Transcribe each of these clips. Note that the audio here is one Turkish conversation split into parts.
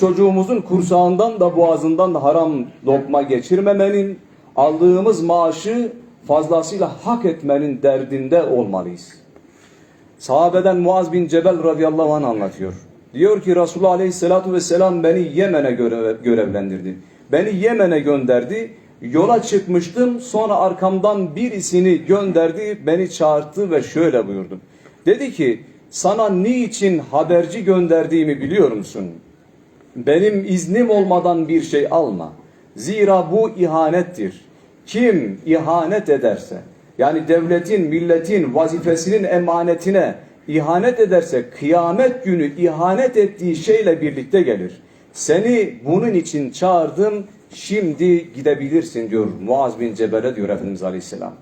Çocuğumuzun kursağından da boğazından da haram lokma geçirmemenin, aldığımız maaşı fazlasıyla hak etmenin derdinde olmalıyız. Sahabeden Muaz bin Cebel radıyallahu anh anlatıyor. Diyor ki Resulullah aleyhissalatu vesselam beni Yemen'e görev- görevlendirdi. Beni Yemen'e gönderdi. Yola çıkmıştım sonra arkamdan birisini gönderdi beni çağırdı ve şöyle buyurdu. Dedi ki sana niçin haberci gönderdiğimi biliyor musun? Benim iznim olmadan bir şey alma. Zira bu ihanettir. Kim ihanet ederse, yani devletin, milletin vazifesinin emanetine ihanet ederse, kıyamet günü ihanet ettiği şeyle birlikte gelir. Seni bunun için çağırdım, şimdi gidebilirsin diyor Muaz bin Cebel'e diyor Efendimiz Aleyhisselam.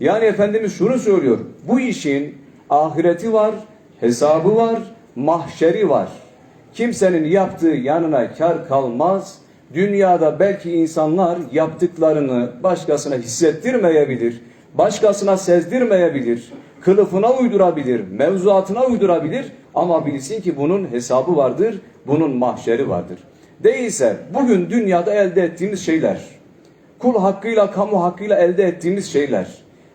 Yani Efendimiz şunu söylüyor, bu işin ahireti var, hesabı var, mahşeri var. Kimsenin yaptığı yanına kar kalmaz. Dünyada belki insanlar yaptıklarını başkasına hissettirmeyebilir. Başkasına sezdirmeyebilir. Kılıfına uydurabilir, mevzuatına uydurabilir. Ama bilsin ki bunun hesabı vardır, bunun mahşeri vardır. Değilse bugün dünyada elde ettiğimiz şeyler, kul hakkıyla, kamu hakkıyla elde ettiğimiz şeyler.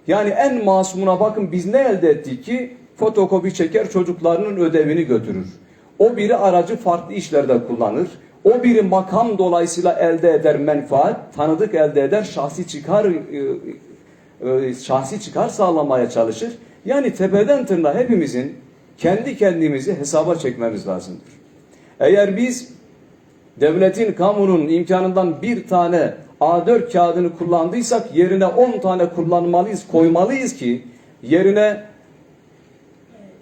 Yani en masumuna bakın biz ne elde ettik ki? Fotokopi çeker çocuklarının ödevini götürür. O biri aracı farklı işlerde kullanır. O biri makam dolayısıyla elde eder menfaat, tanıdık elde eder, şahsi çıkar e, e, şahsi çıkar sağlamaya çalışır. Yani tepeden tırnağa hepimizin kendi kendimizi hesaba çekmemiz lazımdır. Eğer biz devletin, kamunun imkanından bir tane A4 kağıdını kullandıysak yerine 10 tane kullanmalıyız, koymalıyız ki yerine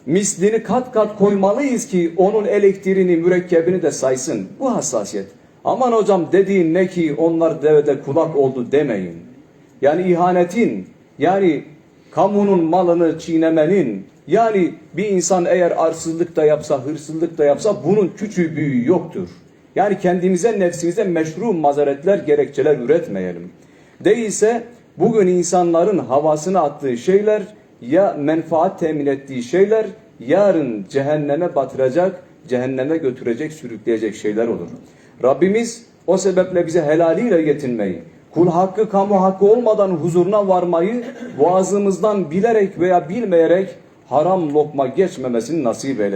mislini kat kat koymalıyız ki onun elektriğini, mürekkebini de saysın. Bu hassasiyet. Aman hocam dediğin ne ki onlar devede kulak oldu demeyin. Yani ihanetin, yani kamunun malını çiğnemenin, yani bir insan eğer arsızlık da yapsa, hırsızlık da yapsa bunun küçüğü büyüğü yoktur. Yani kendimize, nefsimize meşru mazeretler, gerekçeler üretmeyelim. Değilse bugün insanların havasına attığı şeyler ya menfaat temin ettiği şeyler yarın cehenneme batıracak, cehenneme götürecek, sürükleyecek şeyler olur. Rabbimiz o sebeple bize helaliyle yetinmeyi, kul hakkı, kamu hakkı olmadan huzuruna varmayı boğazımızdan bilerek veya bilmeyerek haram lokma geçmemesini nasip eylesin.